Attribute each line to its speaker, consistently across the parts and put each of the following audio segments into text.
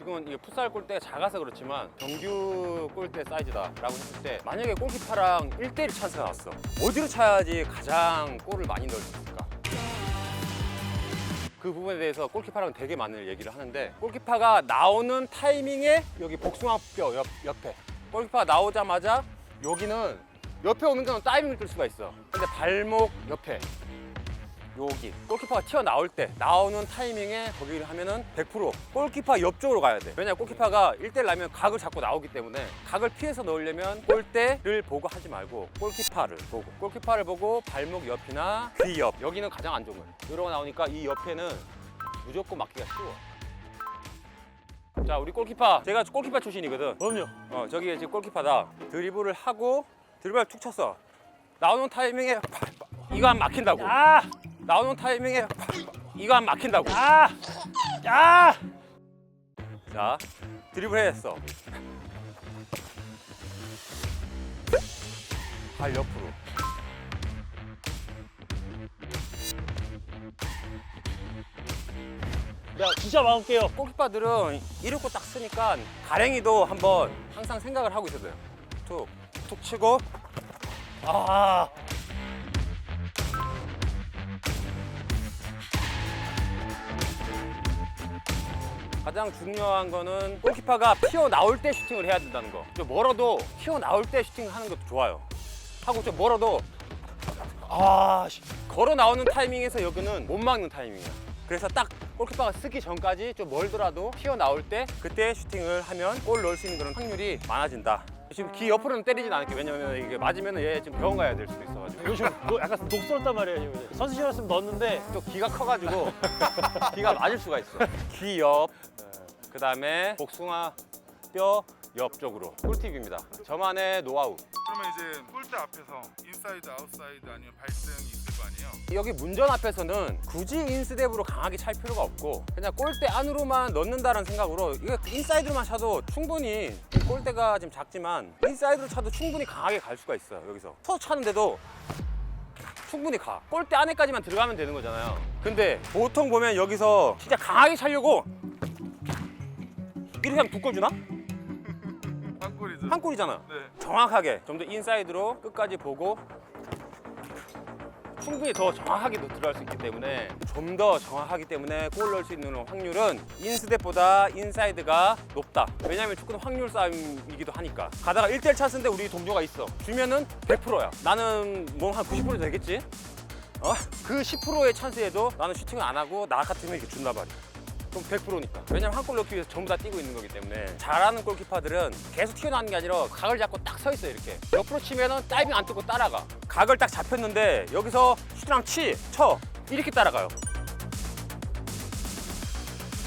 Speaker 1: 지금은 이게 풋살 골대가 작아서 그렇지만 정규 골대 사이즈다라고 했을 때 만약에 골키퍼랑 1대1 찬스가 났어. 어디로 차야지 가장 골을 많이 넣을 수 있을까? 그 부분에 대해서 골키퍼랑 되게 많은 얘기를 하는데 골키퍼가 나오는 타이밍에 여기 복숭아뼈 옆, 옆에. 골키퍼가 나오자마자 여기는 옆에 오는 거는 다이빙을 뜰 수가 있어. 근데 발목 옆에 여기. 골키퍼가 튀어나올 때 나오는 타이밍에 거기를 하면은 100% 골키퍼 옆쪽으로 가야 돼. 왜냐 골키퍼가 1대1 나면 각을 잡고 나오기 때문에 각을 피해서 넣으려면 골대를 보고 하지 말고 골키퍼를 보고 골키퍼를 보고 발목 옆이나 귀 옆. 여기는 가장 안 좋은 거예요 이러고 나오니까 이 옆에는 무조건 맞기가 쉬워. 자 우리 골키퍼. 제가 골키퍼 출신이거든.
Speaker 2: 그럼요.
Speaker 1: 어 저기 지금 골키퍼다. 드리블을 하고 드리블 툭 쳤어 나오는 타이밍에. 이거 안 막힌다고.
Speaker 2: 아,
Speaker 1: 나오는 타이밍에. 이거 안 막힌다고
Speaker 2: 아, 아.
Speaker 1: 자 드리블 했어 발 옆으로
Speaker 2: 야, 진짜 막을게요.
Speaker 1: 골키퍼들은 이륙고 딱 쓰니까 가랭이도 한번 항상 생각을 하고 있어야 돼요 툭, 툭 치고
Speaker 2: 아,
Speaker 1: 가장 중요한 거는 골키퍼가 튀어나올 때 슈팅을 해야 된다는 거. 좀 멀어도 튀어나올 때 슈팅을 하는 것도 좋아요. 하고 좀 멀어도
Speaker 2: 아, 씨.
Speaker 1: 걸어 나오는 타이밍에서 여기는 못 막는 타이밍이야. 그래서 딱 골키퍼가 쓰기 전까지 좀 멀더라도 튀어나올 때 그때 슈팅을 하면 골 넣을 수 있는 그런 확률이 많아진다. 지금 귀 옆으로는 때리진 않을게. 왜냐면 이게 맞으면 얘 지금 병원 가야 될 수도 있어가지고.
Speaker 2: 요즘 뭐 약간 독스럽단 말이에요. 지금. 선수 시절이었으면 넣었는데
Speaker 1: 또 귀가 커가지고 귀가 맞을 수가 있어. 귀 옆, 그 다음에 복숭아 뼈 옆쪽으로 꿀팁입니다. 저만의 노하우.
Speaker 3: 그러면 이제 골대 앞에서 인사이드, 아웃사이드 아니면 발등이 거 아니에요?
Speaker 1: 여기 문전 앞에서는 굳이 인스텝으로 강하게 찰 필요가 없고 그냥 골대 안으로만 넣는다는 생각으로 이거 인사이드로만 차도 충분히 이 골대가 지금 작지만 인사이드로 차도 충분히 강하게 갈 수가 있어요 여기서 서 차는데도 충분히 가 골대 안에까지만 들어가면 되는 거잖아요 근데 보통 보면 여기서 진짜 강하게 차려고 이렇게 하면 두골 주나?
Speaker 3: 한 골이죠.
Speaker 1: 한 골이잖아
Speaker 3: 네.
Speaker 1: 정확하게 좀 더 인사이드로 끝까지 보고 충분히 더 정확하게 들어갈 수 있기 때문에 좀 더 정확하기 때문에 골 넣을 수 있는 확률은 인스텝보다 인사이드가 높다. 왜냐하면 축구는 확률 싸움이기도 하니까. 가다가 1대1 찬스인데 우리 동료가 있어. 주면은 100%야. 나는 뭐 한 90% 되겠지? 어? 그 10%의 찬스에도 나는 슈팅을 안 하고 나 같으면 이렇게 준단 말이야 그럼 100%니까. 왜냐면 한 골 넣기 위해서 전부 다 뛰고 있는 거기 때문에 잘하는 골키퍼들은 계속 튀어나오는 게 아니라 각을 잡고 딱 서 있어요 이렇게. 옆으로 치면은 다이빙 안 뜨고 따라가. 각을 딱 잡혔는데 여기서 슈팅랑 치, 쳐 이렇게 따라가요.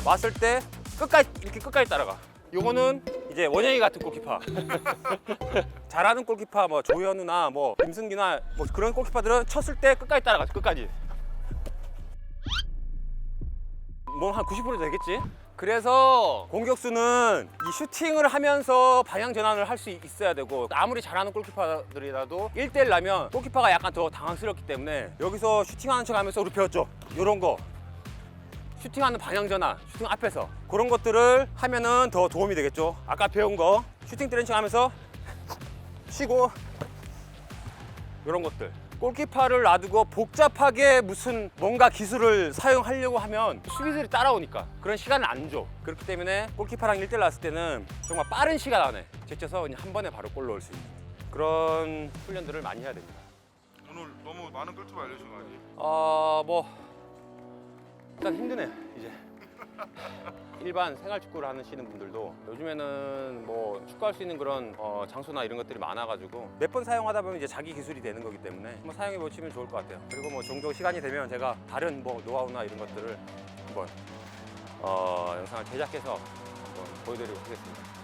Speaker 1: 왔을 때 끝까지 이렇게 끝까지 따라가. 요거는 이제 원영이 같은 골키퍼. 잘하는 골키퍼 뭐 조현우나 뭐 김승기나 뭐 그런 골키퍼들은 쳤을 때 끝까지 따라가. 끝까지. 뭐한90% 되겠지? 그래서 공격수는 이 슈팅을 하면서 방향 전환을 할 수 있어야 되고 아무리 잘하는 골키퍼들이라도 1대1 나면 골키퍼가 약간 더 당황스럽기 때문에 여기서 슈팅하는 척 하면서 우리 배웠죠? 요런 거 슈팅하는 방향 전환, 슈팅 앞에서 그런 것들을 하면은 더 도움이 되겠죠? 아까 배운 거 슈팅 때리는 척 하면서 쉬고 이런 것들 골키퍼를 놔두고 복잡하게 무슨 뭔가 기술을 사용하려고 하면 수비들이 따라오니까 그런 시간을 안 줘. 그렇기 때문에 골키퍼랑 1대1 나왔을 때는 정말 빠른 시간 안에 제쳐서 한 번에 바로 골 넣을 수 있는 그런 훈련들을 많이 해야 됩니다.
Speaker 3: 오늘 너무 많은 꿀팁 알려준 거 아니에요?
Speaker 1: 어, 뭐 일단 힘드네 이제. 일반 생활 축구를 하시는 분들도 요즘에는 뭐 축구할 수 있는 그런 어, 장소나 이런 것들이 많아가지고 몇 번 사용하다 보면 이제 자기 기술이 되는 거기 때문에 한번 사용해 보시면 좋을 것 같아요. 그리고 뭐 종종 시간이 되면 제가 다른 뭐 노하우나 이런 것들을 한번 어, 영상을 제작해서 한번 보여드리도록 하겠습니다.